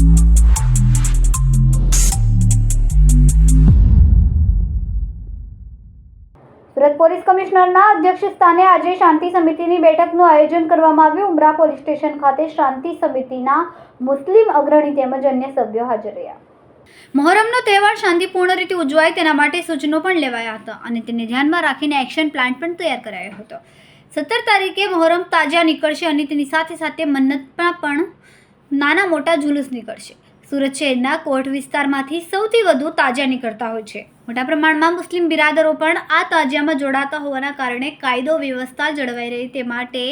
Surat police કમિશનરના અધ્યક્ષ સ્થાને આજે શાંતિ સમિતિની બેઠકનું આયોજન કરવામાં આવ્યું. ઉમરા પોલીસ સ્ટેશન ખાતે શાંતિ સમિતિના મુસ્લિમ અગ્રણી તેમજ અન્ય સભ્યો હાજર રહ્યા. મોહરમનો તહેવાર શાંતિપૂર્ણ રીતે ઉજવાય તેના માટે સૂચનો પણ લેવાયા હતા અને તેને ધ્યાનમાં રાખીને એક્શન પ્લાન પણ તૈયાર કરાયો હતો. સત્તર તારીખે મોહરમ તાજા નીકળશે અને તેની સાથે સાથે મન્નતમાં પણ નાના મોટા જુલુસ નીકળશે. સુરત શહેરના કોટ વિસ્તારમાંથી સૌથી વધુ તાજિયા નીકળતા હોય છે. મોટા પ્રમાણમાં મુસ્લિમ બિરાદરો પણ આ તાજિયામાં જોડાતા હોવાના કારણે કાયદો વ્યવસ્થા જળવાઈ રહે તે માટે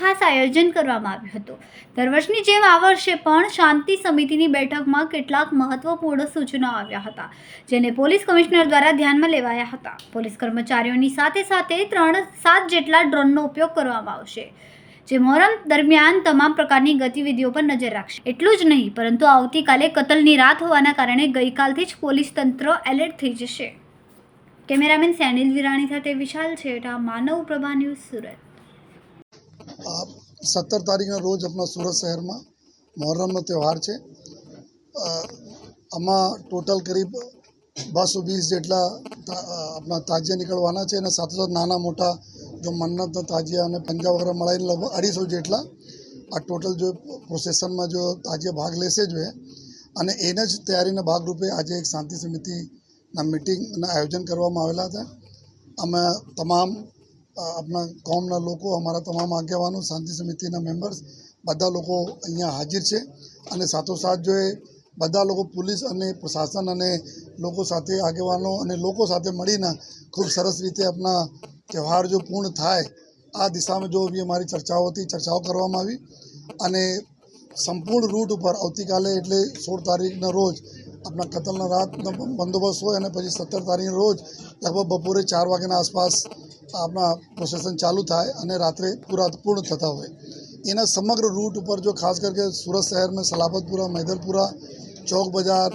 ખાસ આયોજન કરવામાં આવ્યું હતું. દર વર્ષની જેમ આ વર્ષે પણ શાંતિ સમિતિની બેઠકમાં કેટલાક મહત્વપૂર્ણ સૂચનો આવ્યા હતા, જેને પોલીસ કમિશનર દ્વારા ધ્યાનમાં લેવાયા હતા. પોલીસ કર્મચારીઓની સાથે સાથે ત્રણ, સાત જેટલા ડ્રોનનો ઉપયોગ કરવામાં આવશે. જે મોહરમ દરમિયાન તમામ પ્રકારની ગતિવિધિઓ પર નજર રાખશે. એટલું જ નહીં, પરંતુ આવતીકાલે કતલની રાત હોવાના કારણે ગઈકાલથી જ પોલીસ તંત્ર એલર્ટ થઈ જશે. કેમેરામેન સેનિલ વિરાણી સાથે વિશાલ છેટા, માનવ પ્રભા ન્યૂઝ સુરત. સત્તર તારીખના રોજ આપણા સુરત શહેરમાં મોહરમનો તહેવાર છે. આમાં ટોટલ કરીબ બસો વીસ જેટલા આપણા તાજિયા નીકળવાના છે અને સાથે સાથે નાના મોટા જો મન્નત તાજિયા અને પંજાબ વગર મળીને લગભગ અઢીસો જેટલા આ ટોટલ જો પ્રોસેસનમાં જો તાજે ભાગ લેશે જો અને એને જ તૈયારીના ભાગરૂપે આજે એક શાંતિ સમિતિના મિટિંગના આયોજન કરવામાં આવેલા હતા. અમે તમામ આપણા કોમના લોકો, અમારા તમામ આગેવાનો, શાંતિ સમિતિના મેમ્બર્સ બધા લોકો અહીંયા હાજર છે. અને સાથોસાથ જો એ બધા લોકો પોલીસ અને પ્રશાસન અને લોકો સાથે આગેવાનો અને લોકો સાથે મળીને ખૂબ સરસ રીતે આપણા તહેવાર જો પૂર્ણ થાય, આ દિશામાં જો બી અમારી ચર્ચાઓ હતી, ચર્ચાઓ કરવામાં આવી અને સંપૂર્ણ રૂટ ઉપર આવતીકાલે એટલે સોળ તારીખના રોજ આપણા કતલના રાતનો બંદોબસ્ત હોય અને પછી સત્તર તારીખના રોજ લગભગ બપોરે ચાર વાગ્યાના આસપાસ આપણા પ્રોસેસન ચાલુ થાય અને રાત્રે પૂરા પૂર્ણ થતા હોય. એના સમગ્ર રૂટ ઉપર જો ખાસ કરીને સુરત શહેરમાં સલાબતપુરા, મૈદરપુરા ચોક બજાર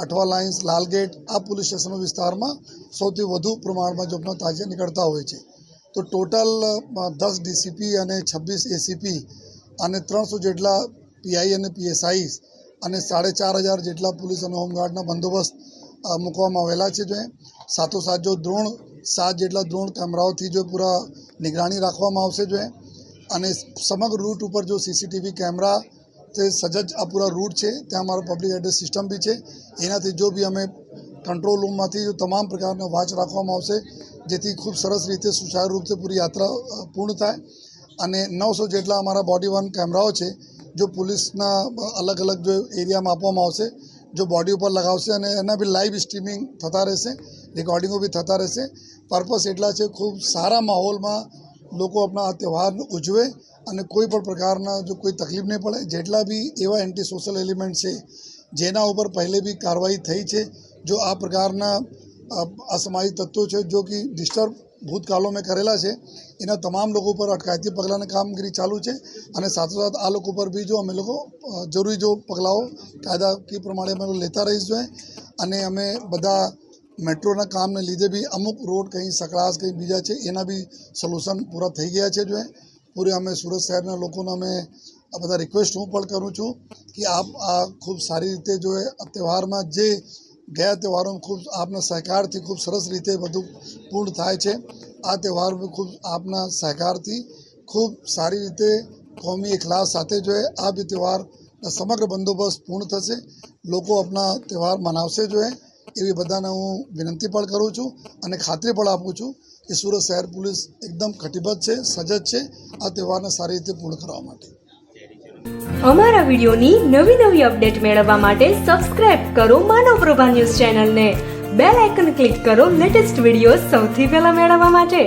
અઠવા લાઇન્સ, લાલગેટ, આ પોલીસ સ્ટેશનો વિસ્તારમાં સૌથી વધુ પ્રમાણમાં જોબના તાજિયા નીકળતા હોય છે. તો ટોટલ દસ ડીસીપી અને છવ્વીસ એસીપી અને ત્રણસો જેટલા પીઆઈ અને પીએસઆઈ અને સાડે ચાર હજાર જેટલા પોલીસ અને હોમગાર્ડના બંદોબસ્ત મૂકવામાં આવેલા છે. જો સાથોસાથ જો દ્રોણ, સાત જેટલા દ્રોણ કેમેરાઓથી જો પૂરા નિગરાની રાખવામાં આવશે. જો અને સમગ્ર રૂટ ઉપર જો સીસીટીવી કેમેરા તે સજજ આ પૂરા રૂટ છે, ત્યાં અમારો પબ્લિક એડ્રેસ સિસ્ટમ બી છે. એનાથી જો બી અમે કંટ્રોલ રૂમમાંથી જો તમામ પ્રકારનો વોચ રાખવામાં આવશે, જેથી ખૂબ સરસ રીતે સુચારુ રૂપથી પૂરી યાત્રા પૂર્ણ થાય. અને નવસો જેટલા અમારા બોડી વન કેમેરાઓ છે, જો પોલીસના અલગ અલગ જો એરિયામાં આપવામાં આવશે, જો બોડી ઉપર લગાવશે અને એના બી લાઈવ સ્ટ્રીમિંગ થતા રહેશે રેકોર્ડિંગો બી થતા રહેશે. પર્પસ એટલા છે, ખૂબ સારા માહોલમાં લોકો આપણા આ તહેવારને ઉજવે અને કોઈ પણ પ્રકારના જો કોઈ તકલીફ નહીં પડે જેટલા બી એવા એન્ટી સોશિયલ એલિમેન્ટ છે જેના ઉપર પહેલે બી કાર્યવાહી થઈ છે જો આ પ્રકારના અ, તત્વો છે જો કે ડિસ્ટર્બ ભૂતકાળો મેં કરેલા છે એના તમામ લોકો પર અટકાયતી પગલાંની કામગીરી ચાલુ છે અને સાથોસાથ આ લોકો પર બી જો અમે લોકો જરૂરી જો પગલાઓ કાયદાકીય પ્રમાણે અમે લેતા રહીશું અને અમે બધા મેટ્રોના કામને લીધે બી અમુક રોડ કંઈ સકળાશ કંઈ બીજા છે એના બી સોલ્યુશન પૂરા થઈ ગયા છે જો પૂરે અમે સુરત શહેરના લોકોને અમે આ બધા રિક્વેસ્ટ હું પણ કરું છું કે આપ આ ખૂબ સારી રીતે જો તહેવારમાં જે ગયા તહેવારોમાં ખૂબ આપના સહકારથી ખૂબ સરસ રીતે બધું પૂર્ણ થાય છે, આ તહેવારમાં ખૂબ આપના સહકારથી ખૂબ સારી રીતે કોમી એકલાસ સાથે જો આ બી તહેવાર સમગ્ર બંદોબસ્ત પૂર્ણ થશે, લોકો આપના તહેવાર મનાવશે જો એવી બધાને હું વિનંતી પણ કરું છું અને ખાતરી પણ આપું છું કે સુરત શહેર પોલીસ એકદમ કટિબદ્ધ છે, સજજ છે. આ તહેવારને સારી રીતે પૂર્ણ કરવા માટે. અમારા વિડિયોની નવી નવી અપડેટ મેળવવા માટે સબસ્ક્રાઇબ કરો માનવ પ્રભા ન્યૂઝ ચેનલને. બેલ આઇકન ક્લિક કરો લેટેસ્ટ વીડિયો સૌથી પહેલા મેળવવા માટે.